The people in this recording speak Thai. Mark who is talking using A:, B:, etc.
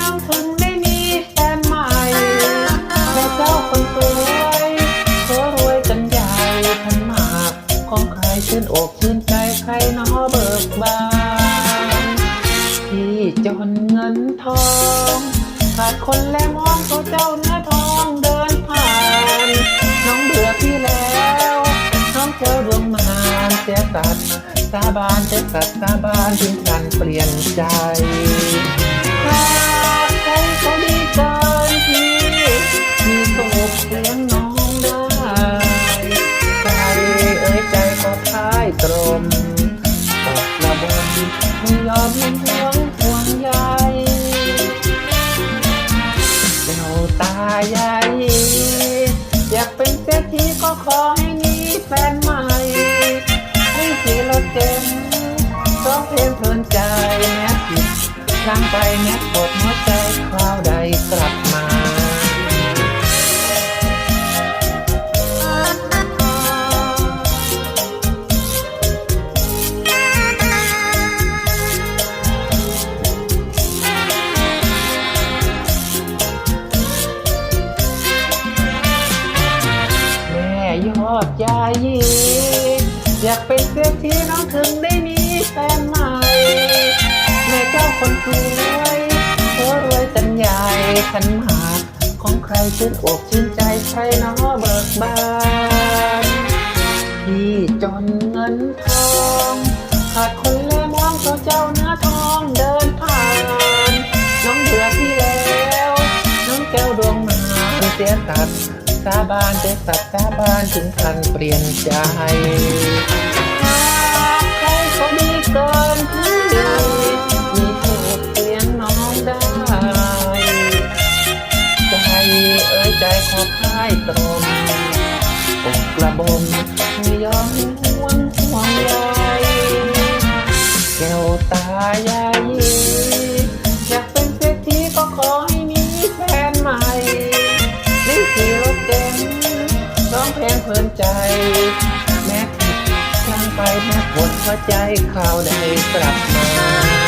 A: น้ำคุณไม่มีแฟนใหม่แต่เจ้าคนสวยก็รวยกันใหญ่ขันมาของใครชื่นอกชื่นใจใครน้อเบิกบานที่จนเงินทองขาดคนและมองตัวเจ้าเน้อทองเดินผ่าน น้องเบื่อพี่แล้ว น้องเจ้าดวงมาเสียสัตว์าบานเสียสัตว์สาบานถึงกันเปลี่ยนใจายตรมตกระบมไม่ยอมเห็นห่วงห่วงใยเจ้าตายายอยากเป็นเศรษฐีก็ขอให้มีแฟนใหม่ ให้ขี่รถเก๋งร้องเพลงเพลินใจแม้ผิดครั้งไปแม้ปวดหัวใจคร ยายีอยากเป็นเศรษฐีน้องถึงได้มีแฟนใหม่แม่เจ้าคนสวยเธอรวยจันใหญ่ขันหมากของใครชื่นอกชื่นใจใครน้อเบิกบานที่จนเงินทองขาดคนและมองตัวเจ้าเนื้อทองเดินผ่าน น้องเบื่อพี่แล้ว น้องแก้วดวงมาเสียสัตว์ สาบานเสียสัตว์สาบานถึงพันเปลี่ยนใจหากใครเขาดีเกินพี่มีโทษเลี้ยงน้องได้ ใจเอ้ยใจขอพ่ายตรมอกกระบมไม่ยอมห่วงห่ว ร้องเพลงเพลินใจ แม้ผิดพลั้งไปแม้ปวดหัวใจคราวใดกลับมา